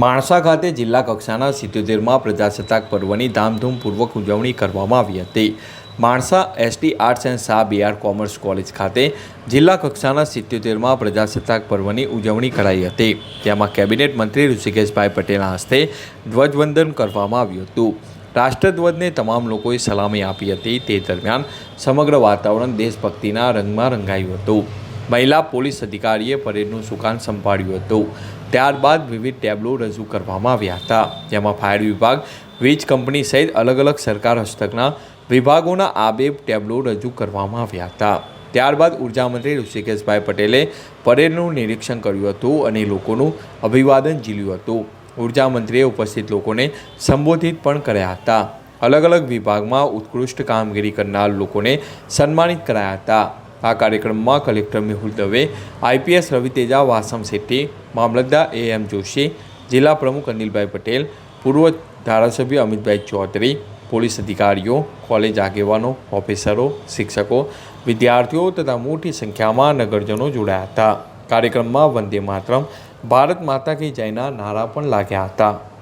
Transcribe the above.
માણસા ખાતે જિલ્લા કક્ષાના સિત્યોતેરમાં પ્રજાસત્તાક પર્વની ધામધૂમપૂર્વક ઉજવણી કરવામાં આવી હતી. Mansa S T arts and Shah B R commerce college ખાતે જિલ્લા કક્ષાના સિત્યોતેરમાં પ્રજાસત્તાક પર્વની ઉજવણી કરાઈ હતી. તેમાં કેબિનેટ મંત્રી ઋષિકેશભાઈ પટેલના હસ્તે ધ્વજવંદન કરવામાં આવ્યું હતું. રાષ્ટ્રધ્વજને તમામ લોકોએ સલામી આપી હતી. તે દરમિયાન સમગ્ર વાતાવરણ દેશભક્તિના રંગમાં રંગાયું હતું. મહિલા પોલીસ અધિકારીએ પરેડનું સુકાન સંભાળ્યું હતું. ત્યારબાદ વિવિધ ટેબ્લો રજૂ કરવામાં આવ્યા હતા. જેમાં ફાયર વિભાગ, વીજ કંપની સહિત અલગ અલગ સરકાર હસ્તકના વિભાગોના આબેબ ટેબ્લો રજૂ કરવામાં આવ્યા હતા. ત્યારબાદ ઉર્જામંત્રી ઋષિકેશભાઈ પટેલે પરેડનું નિરીક્ષણ કર્યું હતું અને લોકોનું અભિવાદન ઝીલ્યું હતું. ઉર્જામંત્રીએ ઉપસ્થિત લોકોને સંબોધિત પણ કર્યા હતા. અલગ અલગ વિભાગમાં ઉત્કૃષ્ટ કામગીરી કરનાર લોકોને સન્માનિત કરાયા હતા. આ કાર્યક્રમમાં કલેક્ટર મેહુલ દવે, આઈપીએસ રવિતેજા, વાસમ શેટ્ટી, મામલતદાર એ એમ જોશી, જિલ્લા પ્રમુખ અનિલભાઈ પટેલ, પૂર્વ ધારાસભ્ય અમિતભાઈ ચૌધરી, પોલીસ અધિકારીઓ, કોલેજ આગેવાનો, ઓફિસરો, શિક્ષકો, વિદ્યાર્થીઓ તથા મોટી સંખ્યામાં નગરજનો જોડાયા હતા. કાર્યક્રમમાં વંદે માતરમ, ભારત માતા કી જયના નારા પણ લાગ્યા હતા.